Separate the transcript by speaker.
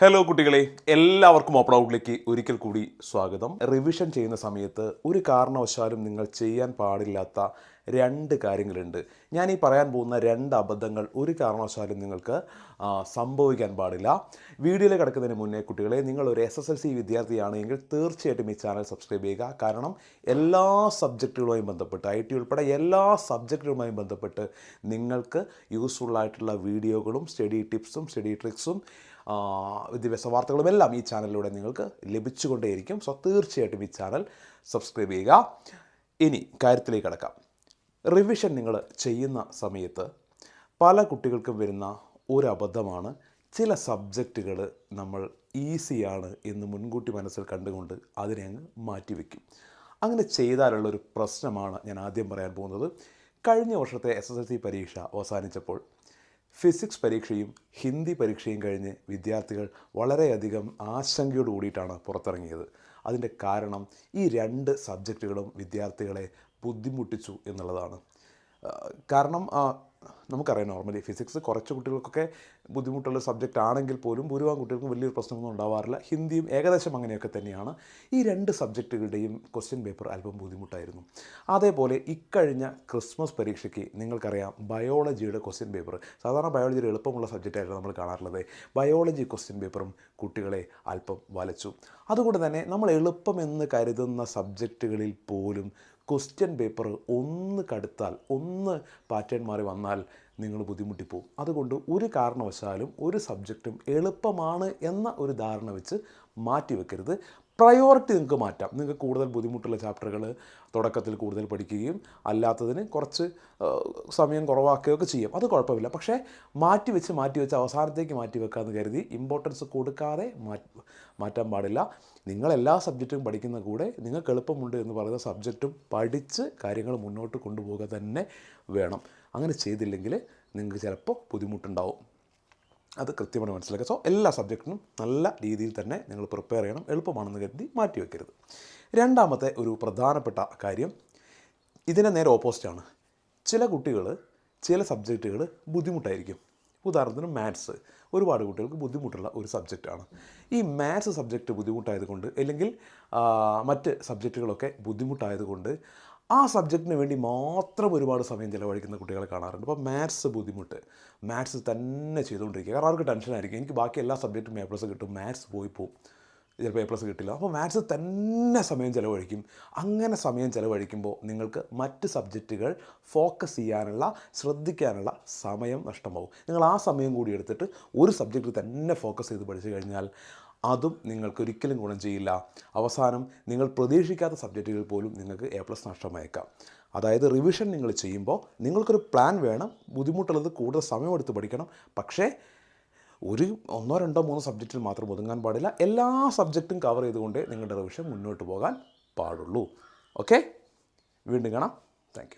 Speaker 1: Hello കുട്ടികളെ. എല്ലാവർക്കും open ഔട്ടിലേക്ക് ഒരിക്കൽ കൂടി സ്വാഗതം. റിവിഷൻ ചെയ്യുന്ന സമയത്ത് ഒരു കാരണവശാലും നിങ്ങൾ ചെയ്യാൻ പാടില്ലാത്ത രണ്ട് കാര്യങ്ങളുണ്ട്. ഞാൻ ഈ പറയാൻ പോകുന്ന രണ്ട് അബദ്ധങ്ങൾ ഒരു കാരണവശാലും നിങ്ങൾക്ക് സംഭവിക്കാൻ പാടില്ല. വീഡിയോയിൽ കിടക്കുന്നതിന് മുന്നേ കുട്ടികളെ നിങ്ങൾ ഒരു എസ് എസ് എൽ സി വിദ്യാർത്ഥിയാണെങ്കിൽ തീർച്ചയായിട്ടും ഈ ചാനൽ സബ്സ്ക്രൈബ് ചെയ്യുക. കാരണം എല്ലാ സബ്ജക്റ്റുകളുമായും ബന്ധപ്പെട്ട് ഐ ടി ഉൾപ്പെടെ എല്ലാ സബ്ജക്റ്റുകളുമായും ബന്ധപ്പെട്ട് നിങ്ങൾക്ക് യൂസ്ഫുൾ ആയിട്ടുള്ള വീഡിയോകളും സ്റ്റഡി ടിപ്സും സ്റ്റഡി ട്രിക്സും വിദ്യാഭ്യാസ വാർത്തകളും എല്ലാം ഈ ചാനലിലൂടെ നിങ്ങൾക്ക് ലഭിച്ചുകൊണ്ടേയിരിക്കും. സോ തീർച്ചയായിട്ടും ഈ ചാനൽ സബ്സ്ക്രൈബ് ചെയ്യുക. ഇനി കാര്യത്തിലേക്ക് കടക്കാം. റിവിഷൻ നിങ്ങൾ ചെയ്യുന്ന സമയത്ത് പല കുട്ടികൾക്കും വരുന്ന ഒരു അബദ്ധമാണ് ചില സബ്ജക്റ്റുകൾ നമ്മൾ ഈസിയാണ് എന്ന് മുൻകൂട്ടി മനസ്സിൽ കണ്ടുകൊണ്ട് അതിനെ അങ്ങ് മാറ്റിവെക്കും അങ്ങനെ ചെയ്താലുള്ള ഒരു പ്രശ്നമാണ് ഞാൻ ആദ്യം പറയാൻ പോകുന്നത്. കഴിഞ്ഞ വർഷത്തെ എസ് എസ് എൽ സി പരീക്ഷ അവസാനിച്ചപ്പോൾ ഫിസിക്സ് പരീക്ഷയും ഹിന്ദി പരീക്ഷയും കഴിഞ്ഞ് വിദ്യാർത്ഥികൾ വളരെയധികം ആശങ്കയോട് കൂടിയിട്ടാണ് പുറത്തിറങ്ങിയത്. അതിന്റെ കാരണം ഈ രണ്ട് സബ്ജക്റ്റുകളും വിദ്യാർത്ഥികളെ ബുദ്ധിമുട്ടിച്ചു എന്നുള്ളതാണ്. കാരണം നമുക്കറിയാം നോർമലി ഫിസിക്സ് കുറച്ച് കുട്ടികൾക്കൊക്കെ ബുദ്ധിമുട്ടുള്ള സബ്ജക്റ്റ് ആണെങ്കിൽ പോലും ഭൂരിഭാഗം കുട്ടികൾക്കും വലിയൊരു പ്രശ്നമൊന്നും ഉണ്ടാവാറില്ല. ഹിന്ദിയും ഏകദേശം അങ്ങനെയൊക്കെ തന്നെയാണ്. ഈ രണ്ട് സബ്ജക്റ്റുകളുടെയും ക്വസ്റ്റ്യൻ പേപ്പർ അല്പം ബുദ്ധിമുട്ടായിരുന്നു. അതേപോലെ ഇക്കഴിഞ്ഞ ക്രിസ്മസ് പരീക്ഷയ്ക്ക് നിങ്ങൾക്കറിയാം ബയോളജിയുടെ ക്വസ്റ്റ്യൻ പേപ്പർ സാധാരണ ബയോളജിയുടെ എളുപ്പമുള്ള സബ്ജക്റ്റായിരുന്നു നമ്മൾ കാണാറുള്ളത്. ബയോളജി ക്വസ്റ്റ്യൻ പേപ്പറും കുട്ടികളെ അല്പം വലച്ചു. അതുകൊണ്ട് തന്നെ നമ്മൾ എളുപ്പമെന്ന് കരുതുന്ന സബ്ജക്റ്റുകളിൽ പോലും ക്വസ്റ്റ്യൻ പേപ്പർ ഒന്ന് കടുത്താൽ ഒന്ന് പാറ്റേൺ മാറി വന്നാൽ നിങ്ങൾ ബുദ്ധിമുട്ടിപ്പോവും. അതുകൊണ്ട് ഒരു കാരണവശാലും ഒരു സബ്ജക്റ്റും എളുപ്പമാണ് എന്ന ഒരു ധാരണ വെച്ച് മാറ്റിവെക്കരുത്. പ്രയോറിറ്റി നിങ്ങൾക്ക് മാറ്റാം. നിങ്ങൾക്ക് കൂടുതൽ ബുദ്ധിമുട്ടുള്ള ചാപ്റ്ററുകൾ തുടക്കത്തിൽ കൂടുതൽ പഠിക്കുകയും അല്ലാത്തതിന് കുറച്ച് സമയം കുറവാക്കുകയൊക്കെ ചെയ്യാം. അത് കുഴപ്പമില്ല. പക്ഷേ മാറ്റി വെച്ച് മാറ്റി വെച്ച് അവസാനത്തേക്ക് മാറ്റി വെക്കാമെന്ന് കരുതി ഇമ്പോർട്ടൻസ് കൊടുക്കാതെ മാറ്റി മാറ്റാൻ പാടില്ല. നിങ്ങൾ എല്ലാ സബ്ജക്റ്റും പഠിക്കുന്ന കൂടെ നിങ്ങൾക്ക് എളുപ്പമുണ്ട് എന്ന് പറയുന്ന സബ്ജക്റ്റും പഠിച്ച് കാര്യങ്ങൾ മുന്നോട്ട് കൊണ്ടുപോകുക തന്നെ വേണം. അങ്ങനെ ചെയ്തില്ലെങ്കിൽ നിങ്ങൾക്ക് ചിലപ്പോൾ ബുദ്ധിമുട്ടുണ്ടാവും. അത് കൃത്യമായി മനസ്സിലാക്കുക. സോ എല്ലാ സബ്ജക്റ്റിനും നല്ല രീതിയിൽ തന്നെ നിങ്ങൾ പ്രിപ്പയർ ചെയ്യണം. എളുപ്പമാണെന്ന് കരുതി മാറ്റി വയ്ക്കരുത് രണ്ടാമത്തെ ഒരു പ്രധാനപ്പെട്ട കാര്യം ഇതിനെ നേരെ ഓപ്പോസിറ്റാണ് ചില കുട്ടികൾ ചില സബ്ജക്റ്റുകൾ ബുദ്ധിമുട്ടായിരിക്കും. ഉദാഹരണത്തിന് മാത്സ് ഒരുപാട് കുട്ടികൾക്ക് ബുദ്ധിമുട്ടുള്ള ഒരു സബ്ജക്റ്റാണ് ഈ മാത്സ് സബ്ജക്റ്റ് ബുദ്ധിമുട്ടായതുകൊണ്ട് അല്ലെങ്കിൽ മറ്റ് സബ്ജക്റ്റുകളൊക്കെ ബുദ്ധിമുട്ടായതുകൊണ്ട് ആ സബ്ജക്റ്റിന് വേണ്ടി മാത്രം ഒരുപാട് സമയം ചിലവഴിക്കുന്ന കുട്ടികളെ കാണാറുണ്ട്. അപ്പോൾ മാത്സ് ബുദ്ധിമുട്ട്. മാത്സ് തന്നെ ചെയ്തുകൊണ്ടിരിക്കുക. കാരണം അവർക്ക് ടെൻഷനായിരിക്കും എനിക്ക് ബാക്കി എല്ലാ സബ്ജക്റ്റും എ പ്ലസ് കിട്ടും. മാത്സ് പോയി പോകും ചിലപ്പോൾ എ പ്ലസ് കിട്ടില്ല. അപ്പോൾ മാത്സ് തന്നെ സമയം ചിലവഴിക്കും. അങ്ങനെ സമയം ചിലവഴിക്കുമ്പോൾ നിങ്ങൾക്ക് മറ്റ് സബ്ജക്റ്റുകൾ ഫോക്കസ് ചെയ്യാനുള്ള ശ്രദ്ധിക്കാനുള്ള സമയം നഷ്ടമാവും. നിങ്ങൾ ആ സമയം കൂടി എടുത്തിട്ട് ഒരു സബ്ജക്റ്റ് തന്നെ ഫോക്കസ് ചെയ്ത് പഠിച്ചു കഴിഞ്ഞാൽ അതും നിങ്ങൾക്ക് ഒരിക്കലും ഗുണം ചെയ്യില്ല. അവസാനം നിങ്ങൾ പ്രതീക്ഷിക്കാത്ത സബ്ജക്റ്റുകൾ പോലും നിങ്ങൾക്ക് എ പ്ലസ് നഷ്ടമായേക്കാം. അതായത് റിവിഷൻ നിങ്ങൾ ചെയ്യുമ്പോൾ നിങ്ങൾക്കൊരു പ്ലാൻ വേണം ബുദ്ധിമുട്ടുള്ളത് കൂടുതൽ സമയമെടുത്ത് പഠിക്കണം. പക്ഷേ ഒരു ഒന്നോ രണ്ടോ മൂന്നോ സബ്ജക്റ്റിൽ മാത്രം ഒതുങ്ങാൻ പാടില്ല. എല്ലാ സബ്ജക്റ്റും കവർ ചെയ്തുകൊണ്ടേ നിങ്ങളുടെ റിവിഷൻ മുന്നോട്ട് പോകാൻ പാടുള്ളൂ. ഓക്കെ വീണ്ടും കാണാം. താങ്ക്